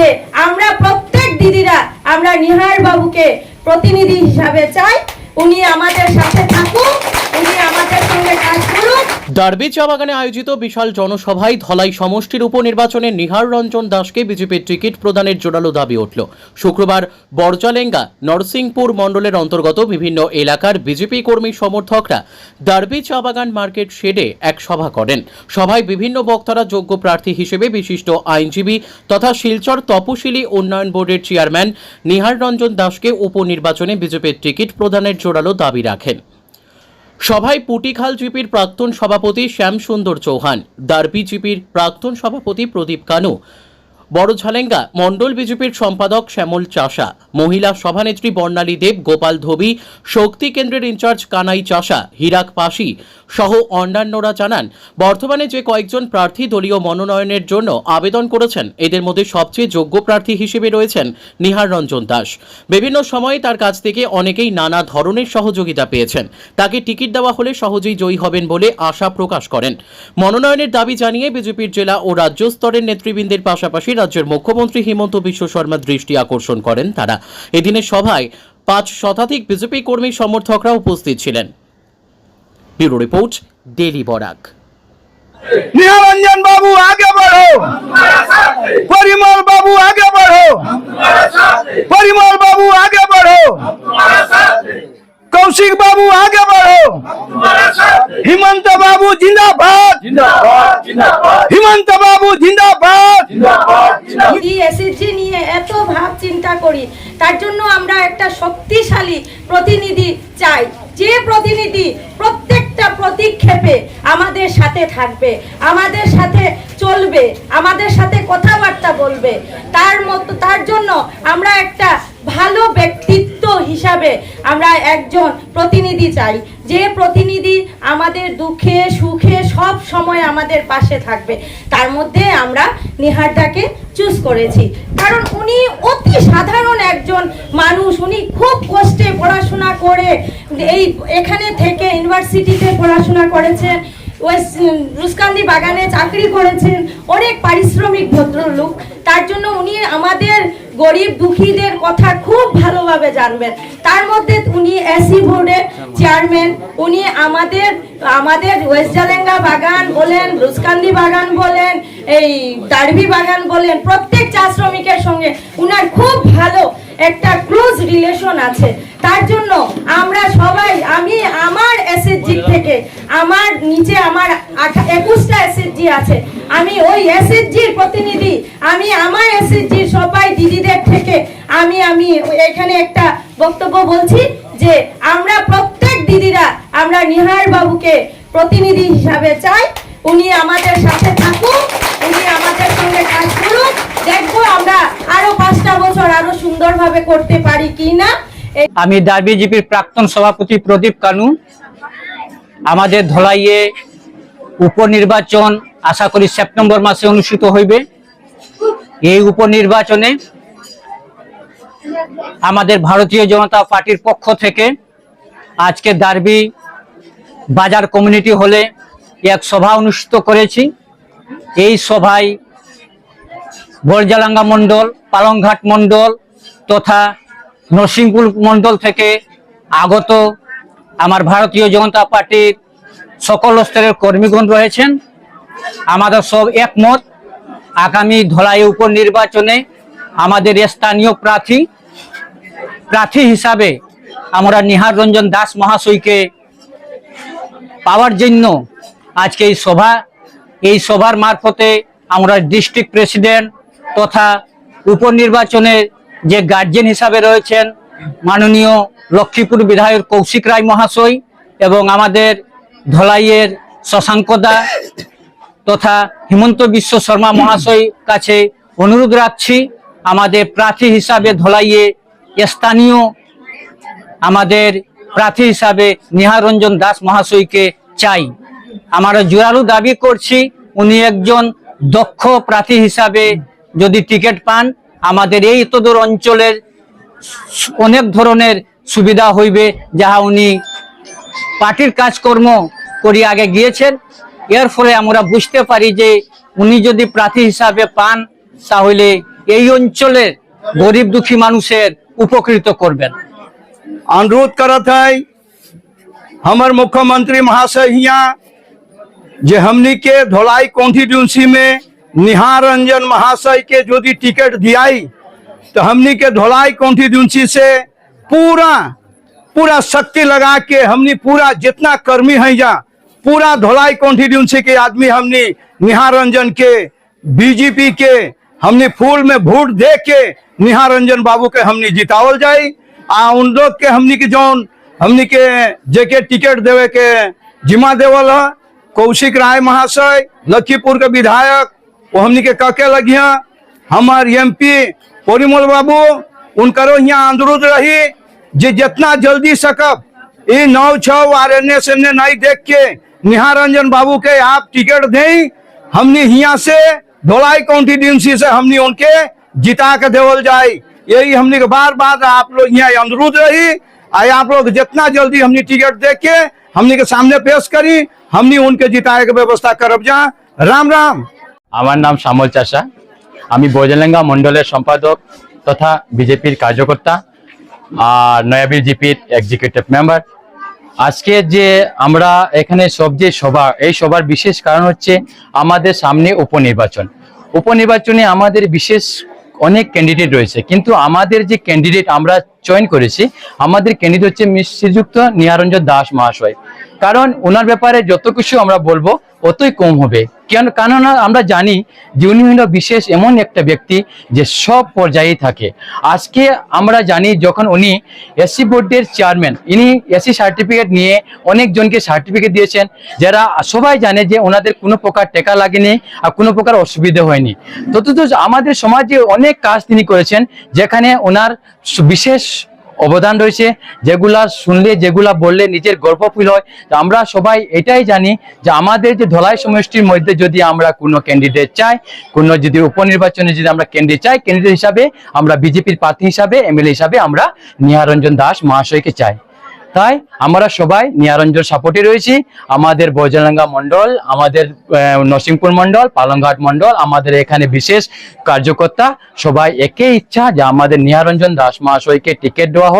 যে আমরা প্রত্যেক দিদিরা, আমরা নিহার বাবুকে প্রতিনিধি হিসাবে চাই। উনি আমাদের সাথে থাকুক, উনি আমাদের সঙ্গে কাজ করুক। ডার্বি চা বাগানে আয়োজিত বিশাল জনসভায় ধলাই সমষ্টির উপনির্বাচনে নিহার রঞ্জন দাসকে বিজেপির টিকিট প্রদানের জোরালো দাবি উঠল। শুক্রবার বরজালেঙ্গা, নরসিংপুর মণ্ডলের অন্তর্গত বিভিন্ন এলাকার বিজেপি কর্মী সমর্থকরা ডার্বি চা বাগান মার্কেট শেডে এক সভা করেন। সভায় বিভিন্ন বক্তারা যোগ্য প্রার্থী হিসেবে বিশিষ্ট আইনজীবী তথা শিলচর তপশিলি উন্নয়ন বোর্ডের চেয়ারম্যান নিহার রঞ্জন দাসকে উপনির্বাচনে বিজেপির টিকিট প্রদানের জোরালো দাবি রাখেন। সভায় পুটিখাল জিপির প্রাক্তন সভাপতি শ্যামসুন্দর চৌহান দার্বি জিপির প্রাক্তন সভাপতি প্রদীপ কানু বড় ঝালেঙ্গা, মণ্ডল বিজেপির সম্পাদক শ্যামল চাষা, মহিলা সভানেত্রী বর্ণালী দেব, গোপাল ধোবি, শক্তি কেন্দ্রের ইনচার্জ কানাই চাষা, হিরাক পাশি সহ অন্যান্যরা জানান বর্তমানে যে কয়েকজন প্রার্থী দলীয় মনোনয়নের জন্য আবেদন করেছেন, এদের মধ্যে সবচেয়ে যোগ্য প্রার্থী হিসেবে রয়েছেন নিহার রঞ্জন দাস। বিভিন্ন সময়ে তার কাছ থেকে অনেকেই নানা ধরনের সহযোগিতা পেয়েছেন। তাকে টিকিট দেওয়া হলে সহজেই জয়ী হবেন বলে আশা প্রকাশ করেন। মনোনয়নের দাবি জানিয়ে বিজেপির জেলা ও রাজ্য স্তরের নেতৃবৃন্দের পাশাপাশি রাজ্যের মুখ্যমন্ত্রী হিমন্ত বিশ্ব শর্মা দৃষ্টি আকর্ষণ করেন তারা। এদিনের সভায় পাঁচ শতাধিক বিজেপি কর্মী সমর্থকরা উপস্থিত ছিলেন। Bureau report, daily Barak. Niranjan বাবু, আগে বাড়ো। পরিমল বাবু, আগে বাড়ো। পরিমল বাবু, আগে বাড়ো। কৌশিক বাবু, আগে বাড়ো হিমন্ত বাবু, জিন্দাবাদ। হিমন্ত বাবু, জিন্দাবাদ। এসএসজি নিয়ে এত ভাব চিন্তা করি, তার জন্য আমরা একটা শক্তিশালী প্রতিনিধি চাই। যে প্রতিনিধি প্রত্যেকটা প্রতিক্ষেপে আমাদের সাথে থাকবে, আমাদের সাথে চলবে, আমাদের সাথে কথাবার্তা বলবে, তার মতো তার জন্য আমরা একটা ভালো ব্যক্তিত্ব হিসাবে আমরা একজন প্রতিনিধি চাই। যে প্রতিনিধি আমাদের দুঃখে, সুখে সব সময় আমাদের পাশে থাকবে, তার মধ্যে আমরা নিহারদাকে চুজ করেছি। কারণ উনি অতি সাধারণ একজন মানুষ, উনি খুব কষ্টে পড়াশোনা করে, এই এখানে থেকে ইউনিভার্সিটিতে পড়াশোনা করেছেন, ওয়েস্ট রুসকান্দি বাগানে চাকরি করেছেন, অনেক পারিশ্রমিক ভদ্রলোক। তার জন্য উনি আমাদের গরিব দুঃখীদের কথা খুব ভালোভাবে জানবেন। তার মধ্যে উনি এসি বোর্ডের চেয়ারম্যান, উনি আমাদের আমাদের ওয়েস্ট জালেঙ্গা বাগান বলেন, রুসকান্দি বাগান বলেন, এই দাড়বি বাগান বলেন, প্রত্যেক চা শ্রমিকের সঙ্গে উনার খুব ভালো একটা ক্লোজ রিলেশন আছে। তার জন্য আমরা সবাই, আমি আমার এসএসজি থেকে, আমার নিচে আমার একুশটা এসএসজি আছে। আমি ওই এসএসজির প্রতিনিধি। আমি আমার এসএসজির সবাই দিদিদের থেকে আমি আমি এখানে একটা বক্তব্য বলছি যে আমরা প্রত্যেক দিদিরা আমরা নিহার বাবুকে প্রতিনিধি হিসাবে চাই। উনি আমাদের সাথে থাকুক, উনি আমাদের সঙ্গে কাজ করুক। দেখব আমরা আরও পাঁচটা বছর আরও সুন্দরভাবে করতে পারি কি না। আমি ডার্বি জিপির প্রাক্তন সভাপতি প্রদীপ কানু, আমাদের ধলাইয়ে উপনির্বাচন আশা করি সেপ্টেম্বর মাসে অনুষ্ঠিত হইবে। এই উপনির্বাচনে আমাদের ভারতীয় জনতা পার্টির পক্ষ থেকে আজকে দার্বি বাজার কমিউনিটি হলে এক সভা অনুষ্ঠিত করেছি। এই সভায় বরজালাঙ্গা মণ্ডল, পালংঘাট মণ্ডল তথা নরসিংপুর মণ্ডল থেকে আগত আমার ভারতীয় জনতা পার্টির সকল স্তরের কর্মীগণ রয়েছেন। আমাদের সব একমত। আগামী ধলাই উপনির্বাচনে আমাদের স্থানীয় প্রার্থী প্রার্থী হিসাবে আমরা নিহার রঞ্জন দাস মহাশয়কে পাওয়ার জন্য আজকে এই সভা, এই সভার মারফতে আমরা ডিস্ট্রিক্ট প্রেসিডেন্ট তথা উপনির্বাচনের যে গার্জেন হিসাবে রয়েছেন মাননীয় লক্ষ্মীপুর বিধায়ক কৌশিক রায় মহাশয় এবং আমাদের ধলাইয়ের শশাঙ্কদা তথা হিমন্ত বিশ্ব শর্মা মহাশয় কাছে অনুরোধ রাখছি আমাদের প্রার্থী হিসাবে ধলাইয়ে স্থানীয় আমাদের প্রার্থী হিসাবে নিহার রঞ্জন দাস মহাশয়কে চাই। আমরা জোরালো দাবি করছি উনি একজন দক্ষ প্রার্থী হিসাবে যদি টিকিট পান, আমাদের এই তদূর অঞ্চলের অনেক ধরনের সুবিধা হইবে, যাহা উনি পার্টির কাজকর্ম করি আগে গিয়েছেন। এর ফলে আমরা বুঝতে পারি যে উনি যদি প্রার্থী হিসাবে পান তাহলে এই অঞ্চলের গরিব দুঃখী মানুষের উপকৃত করবেন अनुरोध करत है हमर मुख्यमंत्री महाशय हिया जे हमनी के धोलाई कॉन्स्टिट्यूंसी में निहार रंजन महाशय के यदि टिकट दियाई तो हमनी के धोलाई कॉन्स्टिट्यूंसी से पूरा पूरा शक्ति लगा के हमनी पूरा जितना कर्मी है जा पूरा धोलाई कॉन्स्टिट्यूंसी के आदमी हमनी निहार रंजन के, बीजेपी के, हमनी फूल में वोट दे के निहार रंजन बाबू के हमनी जितावल जाई। आ उन लोग के हमनी के जौन हमनी के जेके टिकट देवे के जिम्मा देवल है, कौशिक राय महाशय, लखीपुर के विधायक, वो हमनी के कके लगिया हमार एमपी परिमल बाबू, उनकरो यहाँ अनुरोध रही, जे जितना जल्दी सकब ये नौ छह आर एन एस एन नहीं देख के निहार रंजन बाबू के आप टिकट दें हमने यहाँ से धोलाई कॉन्स्टिट्यूंसी से हमने उनके जिता के देवल जाए यही हमने के बार बार आप लोग यहाँ अनुरोध रही आ आप लोग जितना जल्दी हमने टिकट दे के हमने के सामने पेश करी हमने उनके जिताए के व्यवस्था करब जा राम राम আমার নাম শ্যামল চাষা আমি বজলেঙ্গা মন্ডলের সম্পাদক তথা বিজেপির কার্যকর্তা আর নয়াবিল জিপির এক্সিকিউটিভ মেম্বার আজকে যে আমরা এখানে সব যে সভা, এই সভার বিশেষ কারণ হচ্ছে আমাদের সামনে উপনির্বাচন। উপনির্বাচনে আমাদের বিশেষ অনেক ক্যান্ডিডেট রয়েছে, কিন্তু আমাদের যে ক্যান্ডিডেট আমরা চয়ন করেছি। আমাদের ক্যান্ডিডেট হচ্ছে শ্রীযুক্ত নিহারঞ্জন দাস মহাশয়। কারণ ওনার ব্যাপারে যত কিছু আমরা বলব, অতই কম হবে। কেন কেননা আমরা জানি যে উনি হলো বিশেষ এমন একটা ব্যক্তি যে সব পর্যায়েই থাকে। আজকে আমরা জানি যখন উনি এসসি বোর্ডের চেয়ারম্যান ইনি এসসি সার্টিফিকেট নিয়ে অনেকজনকে সার্টিফিকেট দিয়েছেন, যারা সবাই জানে যে ওনাদের কোনো প্রকার টেকা লাগেনি আর কোনো প্রকার অসুবিধা হয়নি। তত আমাদের সমাজে অনেক কাজ তিনি করেছেন, যেখানে ওনার বিশেষ অবদান রয়েছে, যেগুলা শুনলে, যেগুলা বললে নিজের গর্ব ফিল হয়। আমরা সবাই এটাই জানি যে আমাদের যে ধলাই সমষ্টির মধ্যে যদি আমরা কোনো ক্যান্ডিডেট চাই, কোনো যদি উপনির্বাচনে যদি আমরা ক্যান্ডিডেট চাই ক্যান্ডিডেট হিসাবে আমরা বিজেপির প্রার্থী হিসাবে, এমএলএ হিসাবে আমরা নিহারঞ্জন দাস মহাশয়কে চাই। তাই আমরা সবাই নিয়ারঞ্জন সাপোর্টে রয়েছি। আমাদের বৈজলাঙ্গা মন্ডল আমাদের নরসিংপুর মন্ডল পালংঘাট মন্ডল আমাদের এখানে বিশেষ কার্যকর্তা সবাই একে ইচ্ছা যে আমাদের নিয়ারঞ্জন দাস মহাশয়কে টিকিট দেওয়া হোক।